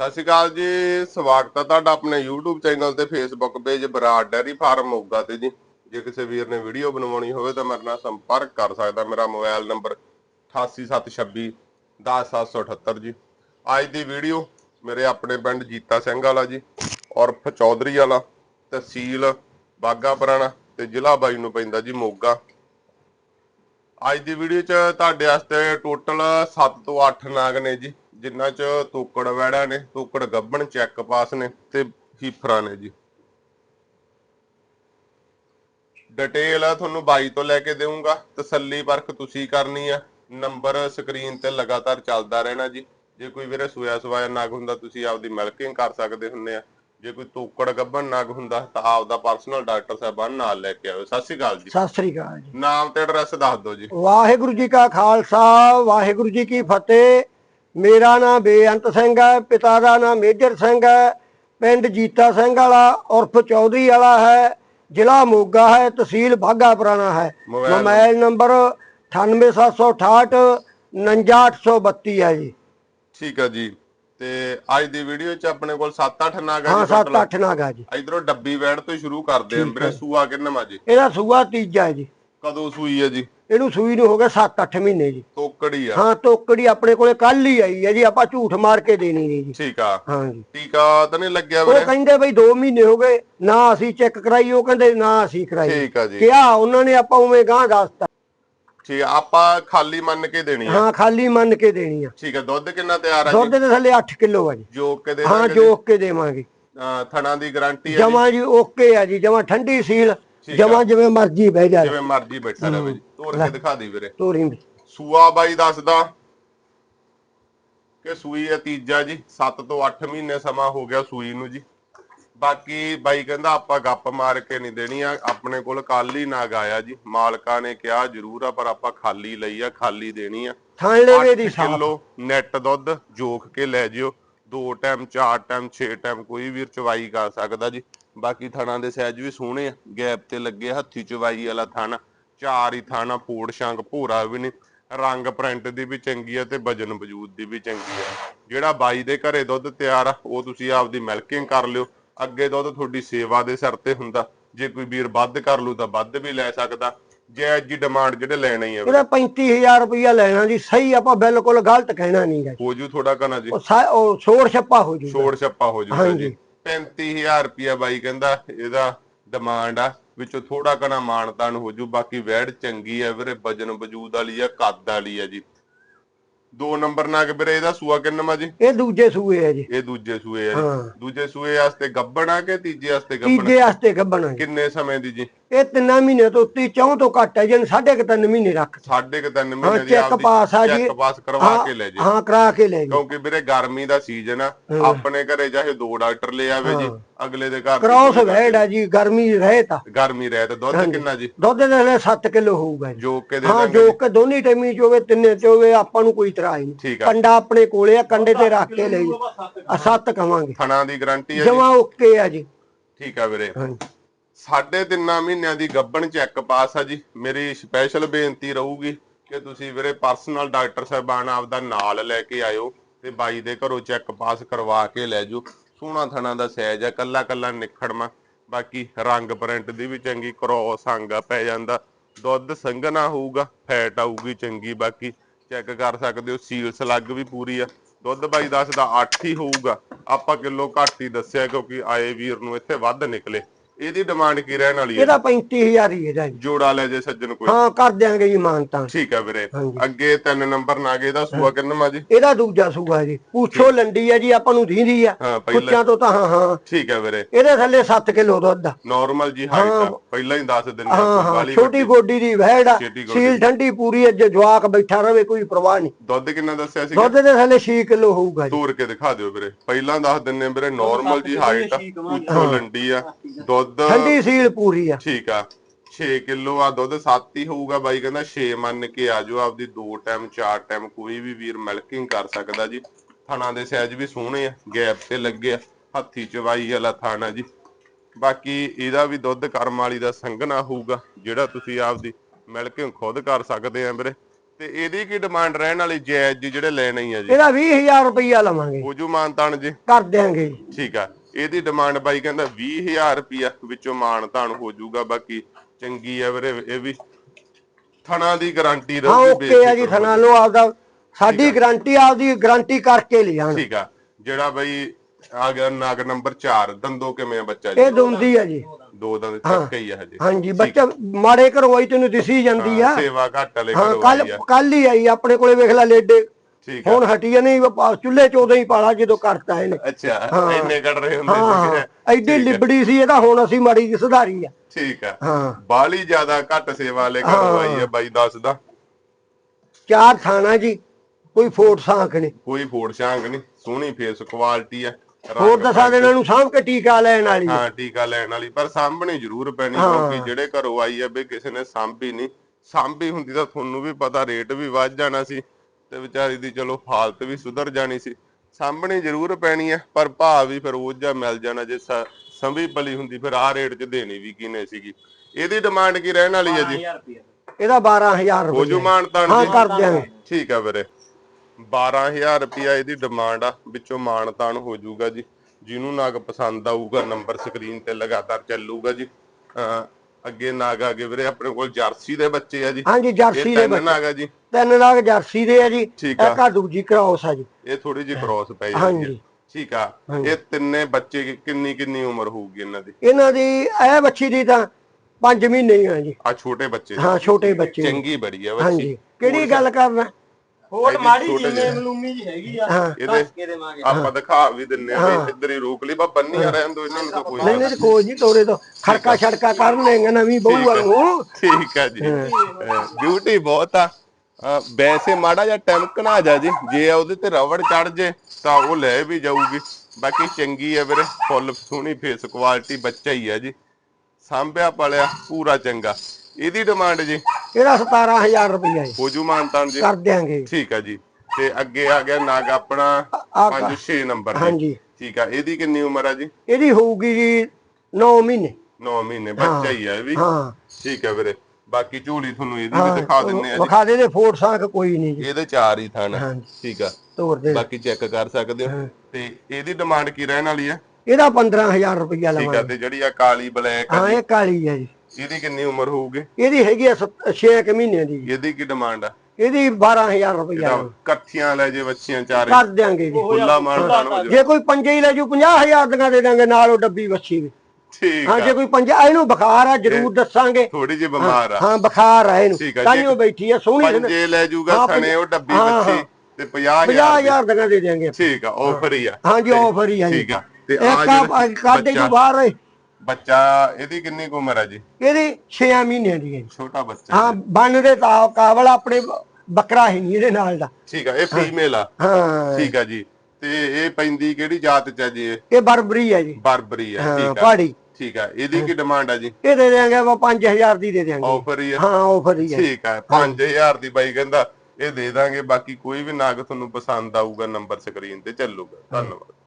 ਸਤਿ ਸ਼੍ਰੀ ਅਕਾਲ ਜੀ, ਸਵਾਗਤ ਹੈ ਤੁਹਾਡਾ ਆਪਣੇ YouTube ਚੈਨਲ ਤੇ Facebook page Brar dairy farm Moga ਤੇ ਜੀ। ਜੇ ਕਿਸੇ ਵੀਰ ਨੇ ਵੀਡੀਓ ਬਣਵਾਉਣੀ ਹੋਵੇ ਤਾਂ ਮੇਰੇ ਨਾਲ ਸੰਪਰਕ ਕਰ ਸਕਦਾ, ਮੇਰਾ ਮੋਬਾਈਲ ਨੰਬਰ 88726 10778 ਜੀ। ਅੱਜ ਦੀ ਵੀਡੀਓ ਮੇਰੇ ਆਪਣੇ ਪਿੰਡ ਜੀਤਾ ਸਿੰਘ ਵਾਲਾ ਜੀ, ਉਰਫ ਚੌਧਰੀ ਵਾਲਾ ਤਹਿਸੀਲ ਬਾਗਾ ਪੁਰਾਣਾ ਤੇ ਜ਼ਿਲ੍ਹਾ ਬਾਈ ਨੂੰ ਪੈਂਦਾ ਜੀ ਮੋਗਾ। ਅੱਜ ਦੀ ਵੀਡੀਓ 'ਚ ਤੁਹਾਡੇ ਵਾਸਤੇ ਟੋਟਲ 7 ਤੋਂ 8 ਨਾਗ ਨੇ ਜੀ। ਜਿਨ੍ਹਾਂ 'ਚ ਤੋਕੜ ਵੈੜਾ ਨੇ ਤੋਕੜ ਗੱਬਣ ਚੈੱਕ ਪਾਸ ਨੇ ਤੇ ਹੀਫਰਾਂ ਨੇ ਜੀ। ਡਿਟੇਲ ਤੁਹਾਨੂੰ ਬਾਈ ਤੋਂ ਲੈ ਕੇ ਦੇਵਾਂਗਾ ਤਸੱਲੀ ਪਰਖ ਤੁਸੀਂ ਕਰਨੀ ਆ। ਨੰਬਰ ਸਕਰੀਨ ਤੇ ਲਗਾਤਾਰ ਚੱਲਦਾ ਰਹਿਣਾ ਜੀ। ਜੇ ਕੋਈ ਵੀਰੇ ਸੋਇਆ ਸਵਾਇਆ ਨਗ ਹੁੰਦਾ ਤੁਸੀਂ ਆਪਦੀ ਮਿਲਕਿੰਗ ਕਰ ਸਕਦੇ ਹੁੰਦੇ ਆ। ਜੇ ਕੋਈ ਤੋਕੜ ਗੱਬਣ ਨਗ ਹੁੰਦਾ ਤਾਂ ਆਪਦਾ ਪਰਸਨਲ ਡਾਕਟਰ ਸਾਹਿਬਾਨ ਨਾਲ ਲੈ ਕੇ ਆਇਓ। ਸਤਿ ਸ਼੍ਰੀ ਅਕਾਲ ਜੀ। ਸਤਿ ਸ੍ਰੀ ਅਕਾਲ ਜੀ। ਨਾਮ ਤੇ ਐਡਰੈਸ ਦੱਸ ਦਿਓ ਜੀ। ਵਾਹਿਗੁਰੂ ਜੀ ਕਾ ਖਾਲਸਾ ਵਾਹਿਗੁਰੂ ਜੀ ਕੀ ਫਤਿਹ। ਮੇਰਾ ਨਾਮ ਬੇਅੰਤ ਸਿੰਘ ਹੈ ਪਿਤਾ ਦਾ ਨਾਮ ਮੇਜਰ ਸਿੰਘ ਹੈ ਪਿੰਡ ਜੀਤਾ ਸਿੰਘ ਵਾਲਾ ਉਰਫ ਚੌਧਰੀ ਵਾਲਾ ਹੈ ਜ਼ਿਲ੍ਹਾ ਮੋਗਾ ਹੈ ਤਹਿਸੀਲ ਬਾਗਾ ਪੁਰਾਣਾ ਹੈ। Mobile number. 98768 59832 ਹੈ ਜੀ। ਠੀਕ ਆ ਜੀ। ਤੇ ਅੱਜ ਦੀ ਵੀਡੀਓ 'ਚ ਆਪਣੇ ਕੋਲ 7-8 ਨਾਗ ਹਾਂ total? 7-8 ਨਾਗਾ ਜੀ। ਇਧਰੋਂ ਡੱਬੀ ਵੈੜ ਤੋਂ ਹੀ ਸ਼ੁਰੂ ਕਰਦੇ ਆਂ ਵੀਰੇ ਸੂਆ ਕਿੰਨਾ ਜੀ? ਇਹਦਾ ਸੂਆ ਤੀਜਾ ਹੈ ਜੀ। ਕਦੋਂ ਸੂਈ ਹੈ ਜੀ? ਇਹਨੂੰ ਸੂਈ ਨੂੰ ਹੋ ਗਿਆ 7-8 ਮਹੀਨੇ ਜੀ। ਤੋਕੜੀ ਆ। ਹਾਂ ਤੋਕੜੀ ਆਪਣੇ ਕੋਲੇ ਕੱਲ ਹੀ ਆਈ ਹੈ ਜੀ ਆਪਾਂ ਝੂਠ ਮਾਰ ਕੇ ਦੇਣੀ ਨਹੀਂ ਜੀ। ਠੀਕ ਆ। ਹਾਂ ਜੀ। ਟੀਕਾ ਤਾਂ ਨਹੀਂ ਲੱਗਿਆ ਉਹ ਵੀਰੇ ਕਹਿੰਦੇ ਬਈ 2 ਮਹੀਨੇ ਹੋ ਗਏ ਨਾ ਅਸੀਂ ਚੈੱਕ ਕਰਾਈ ਉਹ ਕਹਿੰਦੇ ਨਾ ਅਸੀਂ ਕਰਾਈ। ਠੀਕ ਆ ਜੀ। ਕਿਹਾ ਉਹਨਾਂ ਨੇ ਆਪਾਂ ਉਵੇਂ ਗਾਂ ਦੱਸਤਾ। ਠੀਕ ਆ, ਆਪਾਂ ਖਾਲੀ ਮੰਨ ਕੇ ਦੇਣੀ ਆ। ਹਾਂ ਖਾਲੀ ਮੰਨ ਕੇ ਦੇਣੀ ਆ। ਠੀਕ ਆ ਦੁੱਧ ਕਿੰਨਾ ਤਿਆਰ ਆ ਦੁੱਧ ਜੀ ਦੇ ਥੱਲੇ 8 ਕਿਲੋ ਆ ਜੀ। ਜੋਕ ਕੇ ਦੇ ਹਾਂ? ਜੋਕ ਕੇ ਦੇਵਾਂਗੇ। ਥਣਾ ਦੀ ਗਾਰੰਟੀ ਜੀ। ਜਮਾ ਜੀ ਓਕੇ ਆ ਜੀ ਜਮਾ ਠੰਡੀ ਸੀਲ ਜਮਾ ਜਿਵੇਂ ਮਰਜ਼ੀ ਬਹਿ ਜਾ। ਜਿਵੇਂ ਮਰਜ਼ੀ ਬੈਠਾ ਰਹੇ ਜੀ। ਤੋੜ ਕੇ ਦਿਖਾ ਦੀ ਵੀਰੇ। ਤੋਰੀ ਵੀ। ਸੂਆ ਬਾਈ ਦੱਸਦਾ ਕਿ ਸੂਈ ਹੈ ਤੀਜਾ ਜੀ 7 ਤੋਂ 8 ਮਹੀਨੇ ਸਮਾਂ ਹੋ ਗਿਆ ਸੂਈ ਨੂੰ ਜੀ। ਬਾਕੀ ਬਾਈ ਕਹਿੰਦਾ ਆਪਾਂ ਗੱਪ ਮਾਰ ਕੇ ਨਹੀਂ ਦੇਣੀ ਆ ਆਪਣੇ ਕੋਲ ਕੱਲ ਹੀ ਨਾਗ ਆਇਆ ਜੀ। ਮਾਲਕਾਂ ਨੇ ਕਿਹਾ ਜ਼ਰੂਰ ਆ ਪਰ ਆਪਾਂ ਖਾਲੀ ਲਈ ਆ ਖਾਲੀ ਦੇਣੀ ਆ। ਥਣ ਲੈਵੇ 8 ਦੀ ਸਾਫ਼ ਕਿਲੋ ਨੈਟ ਦੁੱਧ ਜੋਖ ਕੇ ਲੈ ਜਿਓ। ਦੋ ਟਾਈਮ ਚਾਰ ਟਾਈਮ 6 ਟਾਈਮ ਕੋਈ ਵੀਰ ਚਵਾਈ ਕਰ ਸਕਦਾ ਜੀ। ਬਾਕੀ ਥਣਾ ਦੇ ਸਾਈਜ਼ ਵੀ ਸੋਹਣੇ ਆ। ਗੈਪ ਤੇ ਲੱਗੇ ਹੱਥੀ ਚਵਾਈ ਵਾਲਾ ਥਣ। ਚਾਰ ਹੀ ਥਾਣਾ ਫੋੜ ਸ਼ੰਗ ਭੋਰਾ ਵੀ ਨਹੀਂ। ਰੰਗ ਪ੍ਰਿੰਟ ਦੀ ਵੀ ਚੰਗੀ ਆ ਤੇ ਵਜਨ ਵਜੂਦ ਦੀ ਵੀ ਚੰਗੀ ਆ। ਜਿਹੜਾ ਬਾਈ ਦੇ ਘਰੇ ਦੁੱਧ ਤਿਆਰ ਆ ਉਹ ਤੁਸੀਂ ਆਪਦੀ ਮਿਲਕਿੰਗ ਕਰ ਲਿਓ। ਅੱਗੇ ਦੁੱਧ ਤੁਹਾਡੀ ਸੇਵਾ ਦੇ ਸਿਰ ਤੇ ਹੁੰਦਾ। ਜੇ ਕੋਈ ਵੀਰ ਵੱਧ ਕਰ ਲੂ ਤਾਂ ਵੱਧ ਵੀ ਲੈ ਸਕਦਾ। ਜੈ ਜੀ ਡਿਮਾਂਡ ਜਿਹੜੇ ਲੈਣੇ ਹੀ ਆ। ਇਹਦਾ 35000 ਰੁਪਇਆ ਲੈਣਾ ਜੀ ਸਹੀ ਆਪਾਂ ਬਿਲਕੁਲ ਗਲਤ ਕਹਿਣਾ ਨਹੀਂ ਗਾ ਜੀ। ਹੋ ਜੂ ਥੋੜਾ ਕਨਾ ਜੀ। ਉਹ ਸ਼ੋਰ ਛੱਪਾ ਹੋ ਜੂਗਾ ਛੋੜ ਛੱਪਾ ਹੋ ਜੂਗਾ ਹਾਂਜੀ। ਜੀ 35000 ਰੁਪਿਆ ਬਾਈ ਕਹਿੰਦਾ ਇਹਦਾ ਡਿਮਾਂਡ ਆ। ਵਿੱਚੋਂ ਥੋੜਾ ਕਣਾ ਮਾਨਤਾਨ ਹੋ ਜੂ ਬਾਕੀ ਵੈੜ ਚੰਗੀ ਆ ਵੀਰੇ ਵਜਨ ਵਜੂਦ ਵਾਲੀ ਆ ਕੱਦ ਵਾਲੀ ਆ ਜੀ। ਦੋ ਨੰਬਰ ਨਾਗ ਵੀਰੇ ਇਹਦਾ ਸੂਆ ਕਿੰਨਾ ਜੀ? ਇਹ ਦੂਜੇ ਸੂਏ ਆ ਜੀ। ਇਹ ਦੂਜੇ ਸੂਏ ਆ ਜੀ। ਹਾਂ। ਦੂਜੇ ਸੂਏ ਵਾਸਤੇ ਗੱਬਣ ਆ ਕਿ ਤੀਜੇ ਵਾਸਤੇ ਗੱਬਣ? ਤੀਜੇ ਵਾਸਤੇ ਗੱਬਣਾ ਜੀ। ਕਿੰਨੇ ਸਮੇਂ ਦੀ ਜੀ? ਇਹ ਤਿੰਨਾਂ ਮਹੀਨੇ ਤੋਂ ਉੱਤੇ ਚੌਂ ਤੋਂ ਘੱਟ ਹੈ ਜਨ ਸਾਢੇ ਕੁ ਤਿੰਨ ਮਹੀਨੇ ਰੱਖ। ਸਾਢੇ ਕੁ ਤਿੰਨ ਹਾਂ ਮਹੀਨੇ ਦੀ ਚੈੱਕ ਪਾਸ ਆ ਜੀ। ਚੈੱਕ ਪਾਸ ਕਰਵਾ ਕੇ ਲੈ ਜੀ। ਹਾਂ ਕਰਾ ਕੇ ਲੈ ਜੀ। ਕਿਉਂਕਿ ਵੀਰੇ ਗਰਮੀ ਦਾ ਸੀਜ਼ਨ ਆ ਆਪਣੇ ਘਰੇ ਚਾਹੇ ਦੋ ਡਾਕਟਰ ਲੈ ਆਵੇ ਜੀ ਅਗਲੇ ਦੇ ਘਰ ਕ੍ਰਾਸ ਵੈੜ ਆ ਜੀ ਗਰਮੀ ਰਹਿਤ ਆ ਗਰਮੀ ਰਹਿ ਤੇ ਦੁੱਧ ਕਿੰਨਾ ਜੀ? ਦੁੱਧ ਦੇ ਥੱਲੇ 7 ਕਿਲੋ ਹੋਊਗਾ ਜੀ। ਜੋ ਕੇ ਦੇ ਹਾਂ ਦਾਂਗੇ ਜੋ। ਕਿ ਦੋਨੀ ਟਾਈਮੀ ਚ ਹੋਵੇ ਤਿੰਨੇ ਚ ਹੋਵੇ ਆਪਾਂ ਨੂੰ ਕੋਈ ਇਤਰਾਜ਼ ਨਹੀਂ। ਠੀਕ ਆ। ਕੰਡਾ ਆਪਣੇ ਕੋਲੇ ਆ ਕੰਡੇ ਤੇ ਰੱਖ ਕੇ ਲਈ ਆ ਸੱਤ ਕਵਾਂਗੇ। ਥਣਾ ਦੀ ਗਾਰੰਟੀ ਹੈ ਜੀ। ਜਮਾ ਓਕੇ ਆ ਜੀ। ਠੀਕ ਆ ਵੀਰੇ। ਹਾਂਜੀ। ਸਾਢੇ ਤਿੰਨਾਂ ਮਹੀਨਿਆਂ ਦੀ ਗੱਬਣ ਚੈੱਕ ਪਾਸ ਆ ਜੀ। ਮੇਰੀ ਸਪੈਸ਼ਲ ਬੇਨਤੀ ਰਹੂਗੀ ਕਿ ਤੁਸੀਂ ਵੀਰੇ ਪਰਸਨਲ ਡਾਕਟਰ ਸਾਹਿਬਾਨ ਆਪ ਦਾ ਨਾਲ ਲੈ ਕੇ ਆਇਓ ਤੇ ਬਾਈ ਦੇ ਘਰੋਂ ਚੈੱਕ ਪਾਸ ਕਰਵਾ ਕੇ ਲੈ ਜਾਓ। ਸੋਹਣਾ ਥਣਾ ਦਾ ਸਾਈਜ਼ ਆ ਕੱਲਾ ਕੱਲਾ ਨਿਖੜਮਾ ਬਾਕੀ ਰੰਗ ਪ੍ਰਿੰਟ ਦੀ ਵੀ ਚੰਗੀ ਕ੍ਰੋਸ ਅੰਗਾ ਪੈ ਜਾਂਦਾ। ਦੁੱਧ ਸੰਘਣਾ ਹੋਊਗਾ ਫੈਟ ਆਊਗੀ ਚੰਗੀ, ਬਾਕੀ ਚੈੱਕ ਕਰ ਸਕਦੇ ਹੋ ਸੀਲ ਸਲੱਗ ਵੀ ਪੂਰੀ ਆ। ਦੁੱਧ ਬਾਈ ਦੱਸਦਾ 8 ਹੀ ਹੋਊਗਾ। ਆਪਾਂ ਕਿਲੋ ਘੱਟ ਹੀ ਦੱਸਿਆ ਕਿਉਂਕਿ ਆਏ ਵੀਰ ਨੂੰ ਇੱਥੇ ਵੱਧ ਨਿਕਲੇ। ਇਹਦੀ ਡਿਮਾਂਡ ਕੀ ਰਹਿਣ ਵਾਲੀ ਹੈ? ਇਹਦਾ 35000 ਹੀ ਇਹਦਾ ਜੀ ਜੋੜਾ ਲੈ ਜੇ ਸੱਜਣ ਕੋਈ। ਹਾਂ ਕਰ ਦਿਆਂਗੇ ਜੀ ਮਾਨਤਾ ਠੀਕ ਹੈ ਵੀਰੇ। ਹਾਂਜੀ। ਅੱਗੇ ਤਿੰਨ ਨੰਬਰ ਨਾਗੇ ਦਾ ਸੂਆ ਕਿੰਨਾ ਜੀ? ਇਹਦਾ ਦੂਜਾ ਸੂਆ ਜੀ। ਪੁੱਛੋ ਲੰਡੀ ਆ ਜੀ ਆਪਾਂ ਨੂੰ ਦੀਂਦੀ ਆ। ਹਾਂ ਪਹਿਲਾਂ। ਤੋਂ ਤਾਂ ਹਾਂ ਹਾਂ। ਠੀਕ ਹੈ ਵੀਰੇ। ਇਹਦੇ ਥੱਲੇ 7 ਕਿਲੋ ਦੁੱਧ ਆ। ਨਾਰਮਲ ਜੀ ਹਾਈਟ ਆ। ਪਹਿਲਾਂ ਹੀ ਦੱਸ ਦਿੰਦੇ ਹਾਂ ਹਾਂ। ਛੋਟੀ ਗੋਡੀ ਦੀ ਵਹਿੜ ਆ। ਛੋਟੀ ਗੋਡੀ। ਸੀਲ ਠੰਡੀ ਪੂਰੀ ਹੈ ਜੇ ਜਵਾਕ ਬੈਠਾ ਰਵੇ ਕੋਈ ਪਰਵਾਹ ਨਹੀਂ। ਦੁੱਧ ਕਿੰਨਾ ਦੱਸਿਆ ਸੀ ਦੁੱਧ ਦੇ ਥੱਲੇ 6 ਕਿਲੋ ਹੋਊਗਾ ਜੀ। ਤੋੜ ਕੇ ਦਿਖਾ ਦਿਓ ਵੀਰੇ। ਪਹਿਲਾਂ ਦੱਸ ਦਿੰਨੇ ਵੀਰੇ ਨਾਰਮਲ ਜੀ ਹਾਈਟ ਆ। ਉੱਚੋ ਲੰਡੀ ਆ। ਦੁੱਧ ਠੰਡੀ ਸੀਲ ਪੂਰੀ ਆ। ਠੀਕ ਆ। 6 ਕਿਲੋ ਆ ਦੁੱਧ 7 ਹੀ ਹੋਊਗਾ ਬਾਈ ਕਹਿੰਦਾ 6 ਮੰਨ ਕੇ ਆ ਜਾਓ ਆਪਦੀ ਦੋ ਟਾਈਮ ਚਾਰ ਟਾਈਮ ਕੋਈ ਵੀ ਵੀਰ ਮਿਲਕਿੰਗ ਕਰ ਸਕਦਾ ਜੀ। ਥਣਾ ਦੇ ਸਾਈਜ਼ ਵੀ ਸੋਹਣੇ ਆ ਗੈਪ ਤੇ ਲੱਗੇ ਆ ਹੱਥੀ ਚਵਾਈ ਵਾਲਾ ਥਾਣਾ ਜੀ। ਬਾਕੀ ਇਹਦਾ ਵੀ ਦੁੱਧ ਕਰਮ ਵਾਲੀ ਦਾ ਸੰਘਣਾ ਹੋਊਗਾ ਜਿਹੜਾ ਤੁਸੀਂ ਆਪਦੀ ਮਿਲਕਿੰਗ ਖੁਦ ਕਰ ਸਕਦੇ ਆ ਵੀਰੇ। ਤੇ ਇਹਦੀ ਕੀ ਡਿਮਾਂਡ ਰਹਿਣ ਵਾਲੀ ਜਾਇਜ਼ ਜੀ ਜਿਹੜੇ ਲੈਣੇ ਆ ਜੀ। ਇਹਦਾ 20000 ਰੁਪਈਆ ਲਵਾਂਗੇ। ਹੋ ਜੂ ਮਾਨਤਾਨ ਜੀ। ਕਰ ਦਿਆਂਗੇ। ਜੀ। ਠੀਕ ਆ। ਇਹਦੀ ਡਿਮਾਂਡ ਬਾਈ ਕਹਿੰਦਾ 20000 ਰੁਪਿਆ ਵਿੱਚੋਂ ਮਾਨਤਾਨ ਹੋ ਜਾਊਗਾ ਬਾਕੀ ਚੰਗੀ ਆ ਵੀਰੇ ਇਹ ਵੀ ਥਣਾ ਦੀ ਗਾਰੰਟੀ ਹਾਂ ਰਹੂਗੀ ਓਕੇ ਆ ਜੀ ਥਣਾ ਲੋ ਆਪਦਾ ਸਾਡੀ ਗਾਰੰਟੀ ਆਪਦੀ ਗਾਰੰਟੀ ਕਰਕੇ ਲੈ ਜਾਣ। ਠੀਕ ਆ। ਜਿਹੜਾ ਬਈ ਆ ਗਿਆ ਨਾਗ ਨੰਬਰ 4 ਦੰਦੋ ਕਿਵੇਂ ਆ ਬੱਚਾ ਜੀ? ਇਹ ਦੁੰਦੀ ਆ ਜੀ। ਦੋ ਦੰਦ ਚੱਕੇ ਹੀ ਆ ਹਜੇ। ਹਾਂਜੀ ਬੱਚਾ ਮਾੜੇ ਘਰੋਂ ਆਈ ਤੈਨੂੰ ਦਿਸੀ ਜਾਂਦੀ ਆ। ਸੇਵਾ ਘੱਟ ਵਾਲੇ ਹਾਂ ਕੱਲ ਆ। ਕੱਲ ਹੀ ਆਈ ਆਪਣੇ ਕੋਲੇ ਵੇਖ ਲੈ ਲੇਡੇ। ਠੀਕ ਹੁਣ ਹਟੀ ਆ ਨਹੀਂ ਚੁੱਲ੍ਹੇ ਚੋਦੇ ਹੀ ਪਾਲਾ ਜਦੋਂ ਕਰਤਾ ਇਹਨੇ। ਅੱਛਾ ਇੰਨੇ ਕੱਢ ਰਹੇ ਹੁੰਦੇ ਸੀਗੇ। ਐਡੀ ਲਿਬੜੀ ਸੀ ਇਹਦਾ ਹੁਣ ਅਸੀਂ ਮਾੜੀ ਜਿਹੀ ਸੁਧਾਰੀ ਆ। ਠੀਕ ਆ। ਹਾਂ। ਬਾਲੀ ਜ਼ਿਆਦਾ ਘੱਟ ਸੇਵਾ ਵਾਲੇ ਘਰੋਂ ਆਈ ਆ ਬਾਈ ਦੱਸਦਾ ਚਾਰ ਥਾਣਾ ਜੀ ਕੋਈ ਫੋਟ ਸਾਂਖ ਨਹੀਂ। ਕੋਈ ਫੋੜ ਸ਼ਾਂਗ ਨਹੀਂ ਸੋਹਣੀ ਫੇਸ ਕੁਆਲਿਟੀ ਆ ਹੋਰ ਦਸਾਂ ਦਿਨਾਂ ਨੂੰ ਸਾਂਭ ਕੇ ਟੀਕਾ ਲੈਣ ਵਾਲੀ। ਹਾਂ ਟੀਕਾ ਲੈਣ ਵਾਲੀ ਪਰ ਸਾਂਭਣੀ ਜ਼ਰੂਰ ਪੈਣੀ ਕਿਉਂਕਿ ਜਿਹੜੇ ਘਰੋਂ ਆਈ ਆ ਵੀ ਕਿਸੇ ਨੇ ਸਾਂਭੀ ਨਹੀਂ। ਸਾਂਭੀ ਹੁੰਦੀ ਤਾਂ ਤੁਹਾਨੂੰ ਵੀ ਪਤਾ ਰੇਟ ਵੀ ਵੱਧ ਜਾਣਾ ਸੀ। ਤੇ ਵਿਚਾਰੀ ਦੀ ਚਲੋ ਹਾਲਤ ਵੀ ਸੁਧਰ ਜਾਣੀ ਸੀ। ਸਾਂਭਣੀ ਜ਼ਰੂਰ ਪੈਣੀ ਆ ਪਰ ਭਾਅ ਵੀ ਫਿਰ ਉਹ ਜਿਹਾ ਮਿਲ ਜਾਣਾ ਜੇ ਸੰਭੀ ਪਲੀ ਹੁੰਦੀ ਫਿਰ ਆਹ ਰੇਟ 'ਚ ਦੇਣੀ ਵੀ ਕਿਨੇ ਸੀਗੀ। ਇਹਦੀ ਡਿਮਾਂਡ ਕੀ ਰਹਿਣ ਵਾਲੀ ਹੈ ਜੀ? ਇਹਦਾ 12000 ਹੋ ਜੂ ਰੁਪਏ ਮਾਨਤਾਨ ਹਾਂ ਜੀ ਕਰ ਦਿਆਂਗੇ। ਠੀਕ ਆ ਵੀਰੇ। 12000 ਰੁਪਿਆ ਇਹਦੀ ਡਿਮਾਂਡ ਆ ਵਿੱਚੋਂ ਮਾਨਤਾਨ ਹੋ ਜਾਊਗਾ ਜੀ। ਜਿਹਨੂੰ ਨਾਗ ਪਸੰਦ ਆਊਗਾ ਨੰਬਰ ਸਕਰੀਨ ਤੇ ਲਗਾਤਾਰ ਚੱਲੂਗਾ ਜੀ। ਅੱਗੇ ਨਾਗ ਗਏ ਵੀਰੇ ਆਪਣੇ ਕੋਲ ਜਰਸੀ ਦੇ ਬੱਚੇ ਆ ਜੀ। ਹਾਂਜੀ ਜਰਸੀ ਦੇ ਤਿੰਨ ਨਾਗ ਜੀ। ਤਿੰਨ ਲੱਖ ਜਰਸੀ ਦੇ ਆ ਜੀ। ਇੱਕ ਆ। ਦੂਜੀ ਕ੍ਰਾਸ ਆ ਜੀ। ਇਹ ਥੋੜੀ ਜਿਹੀ ਕ੍ਰੋਸ ਪੈ ਜਾਂਦੀ ਹੈ ਹਾਂਜੀ। ਠੀਕ ਆ। ਇਹ ਤਿੰਨੇ ਬੱਚੇ ਕਿੰਨੀ ਕਿੰਨੀ ਉਮਰ ਹੋਊਗੀ ਇਹਨਾਂ ਦੀ? ਇਹਨਾਂ ਦੀ ਇਹ ਬੱਚੀ ਦੀ ਤਾਂ 5 ਮਹੀਨੇ ਹੀ ਆ ਜੀ। ਆ ਛੋਟੇ ਬੱਚੇ ਹਾਂ ਛੋਟੇ ਬੱਚੇ ਚੰਗੀ ਬੜੀ ਆ ਬੱਚੀ। ਹਾਂਜੀ। ਕਿਹੜੀ ਗੱਲ ਕਰਨਾ? ਹੋਰ ਮਾੜੀ ਜਿਵੇਂ। ਮਲੂਮੀ ਜੀ ਹੈਗੀ ਆ। ਇਹਦੇ ਆਪਾਂ ਦਿਖਾ ਵੀ ਦਿੰਨੇ ਆ ਵੀ ਇੱਧਰ ਹੀ ਰੋਕ ਲਈ ਬਾ ਬੰਨੀਆਂ ਰਹਿਣ ਦੋ ਇਹਨਾਂ ਨੂੰ ਤਾਂ ਕੋਈ ਨਹੀਂ ਨਹੀਂ ਕੋਈ ਨਹੀਂ ਤੋਰੇ ਤੋਂ। ਖੜਕਾ ਛੜਕਾ ਕਰ ਲੈਂਗੇ ਨਵੀਂ ਬਹੂ ਵਾਂਗੂ। ਠੀਕ ਹੈ। ਜੀ ਬਿਊਟੀ ਬਹੁਤ ਆ। ਵੈਸੇ ਮਾੜਾ ਜਿਹਾ ਟਮਕਣਾ ਜਾ ਜੀ। ਜੇ ਉਹਦੇ ਤੇ ਰਵੜ ਚੜ ਜੇ ਤਾਂ ਉਹ ਲੈ ਵੀ ਜਾਊਗੀ। ਬਾਕੀ ਚੰਗੀ ਹੈ ਵੀਰੇ ਫੁੱਲ ਸੋਹਣੀ ਫੇਸ ਕੁਆਲਿਟੀ ਬੱਚਾ ਹੀ ਹੈ ਜੀ। ਸਾਂਭਿਆ ਪਲਿਆ ਪੂਰਾ ਚੰਗਾ। ਇਹਦੀ ਡਿਮਾਂਡ ਜੀ? ਇਹਦਾ 17000 ਰੁਪਇਆ ਜੀ। ਹੋਜੂ ਮਾਨਤਾਨ ਜੀ। ਕਰ ਦਿਆਂਗੇ। ਠੀਕ ਹੈ ਜੀ। ਤੇ ਅੱਗੇ ਆ ਗਿਆ ਨਾਗ ਆਪਣਾ ਆ- 5 6 ਨੰਬਰ ਹਾਂਜੀ। ਠੀਕ ਆ। ਇਹਦੀ ਕਿੰਨੀ ਉਮਰ ਆ ਜੀ? ਇਹਦੀ ਹੋਊਗੀ ਜੀ 9 ਮਹੀਨੇ। 9 ਮਹੀਨੇ। ਬੱਚਾ ਹੀ ਹੈ ਇਹ ਵੀ। ਹਾਂ। ਠੀਕ ਹੈ ਵੀਰੇ। ਬਾਕੀ ਝੂਲੀ ਤੁਹਾਨੂੰ ਇਹਦੀ ਵੀ ਦਿਖਾ ਦਿੰਨੇ ਆ ਵਿਖਾ ਦੇ ਦੇ ਫੋਟ ਸਾਂਖ ਕੋਈ ਨਹੀਂ ਜੀ। ਇਹਦੇ ਚਾਰ ਹੀ ਥਣ ਆ। ਠੀਕ ਆ। ਤੋਰ ਦੇ। ਬਾਕੀ ਚੈੱਕ ਕਰ ਸਕਦੇ ਹੋ। ਤੇ ਇਹਦੀ ਡਿਮਾਂਡ ਕੀ ਰਹਿਣ ਵਾਲੀ ਹੈ ਇਹਦਾ 15000 ਰੁਪਇਆ ਠੀਕ ਲਵਾਂਗੇ। ਆ ਤੇ ਜਿਹੜੀ ਆ ਕਾਲੀ ਬਲੈਕ ਹਾਂ ਇਹ ਕਾਲੀ ਹੈ ਜੀ। ਇਹਦੀ ਕਿੰਨੀ ਉਮਰ ਹੋਊਗੀ? ਇਹਦੀ ਹੈਗੀ 6 ਮਹੀਨਿਆਂ ਦੀ। ਇਹਦੀ ਕੀ ਡਿਮਾਂਡ ਆ? ਇਹਦੀ 12000 ਰੁਪਇਆ ਇਕੱਠੀਆਂ ਲੈ ਜੇ ਬੱਚੀਆਂ ਚਾਰੇ। ਕਰ ਦਿਆਂਗੇ ਜੀ। ਖੁੱਲਾ ਹੋ ਜਾ ਕੋਈ ਪੰਜੇ ਹੀ ਲੈ ਜੂ 50000 ਦੀਆਂ ਦੇ ਦਾਂਗੇ ਨਾਲ ਉਹ ਡੱਬੀ ਵੱਛੀ ਵੀ। ਠੀਕ ਹਾਂ ਆ। ਜੇ ਕੋਈ ਪੰਜਾ ਇਹਨੂੰ ਬੁਖਾਰ ਆ ਜਰੂਰ ਦੱਸਾਂਗੇ। ਥੋੜੀ ਜਿਹੀ ਬਿਮਾਰ ਆ। ਹਾਂ ਬੁਖਾਰ ਆ ਇਹਨੂੰ। ਆ, ਤਾਂ ਹੀ ਉਹ ਬੈਠੀ ਆ ਸੋਹਣੀ। ਪੰਜੇ ਲੈ ਜੂਗਾ ਸਣੇ ਉਹ ਡੱਬੀ ਬੱਚੀ। ਤੇ 50000 50000 ਦੀਆਂ ਦੇ ਦਿਆਂਗੇ। ਠੀਕ ਆ ਆਫਰ ਹੀ ਆ। ਹਾਂਜੀ ਆਫਰ ਹੀ ਆ ਜੀ। ਠੀਕ ਆ। ਤੇ ਆ ਆ ਕਾਡੇ ਤੋਂ ਬਾਹਰ। ਬੱਚਾ ਇਹਦੀ ਕਿੰਨੀ ਕੁ ਉਮਰ ਆ ਜੀ? ਇਹਦੀ 6 ਮਹੀਨਿਆਂ ਦੀ ਹੈ ਜੀ। ਛੋਟਾ ਬੱਚਾ ਹਾਂ ਬੰਨ ਦੇ ਤਾ ਕਾਬਲ ਆਪਣੇ ਬੱਕਰਾ ਹੀ ਨਹੀਂ ਇਹਦੇ ਨਾਲ ਦਾ। ਠੀਕ ਆ ਇਹ ਫੀਮੇਲ ਆ। ਹਾਂ। ਠੀਕ ਆ ਜੀ। ਤੇ ਇਹ ਪੈਂਦੀ ਕਿਹੜੀ ਜਾਤ ਚ ਆ ਜੀ ਇਹ? ਬਰਬਰੀ ਹੈ ਜੀ। ਬਰਬਰੀ ਆ ਹਾਂ ਠੀਕ ਆ। ਪਹਾੜੀ। ਠੀਕ ਆ ਇਹਦੀ ਕੀ ਡਿਮਾਂਡ ਆ ਜੀ? ਇਹ ਦੇ ਦਿਆਂਗੇ ਆਪਾਂ 5000 ਦੀ ਦੇ ਦਿਆਂਗੇ। ਆਫਰ ਹੀ ਆ। ਹਾਂ ਆਫਰ ਹੀ ਹੈ ਠੀਕ ਆ 5000 ਦੀ ਬਾਈ ਕਹਿੰਦਾ ਇਹ ਦੇ ਦਾਂਗੇ ਬਾਕੀ ਕੋਈ ਵੀ ਨਾਗ ਤੁਹਾਨੂੰ ਪਸੰਦ ਆਊਗਾ ਨੰਬਰ ਸਕਰੀਨ ਤੇ ਚੱਲੂਗਾ। ਧੰਨਵਾਦ।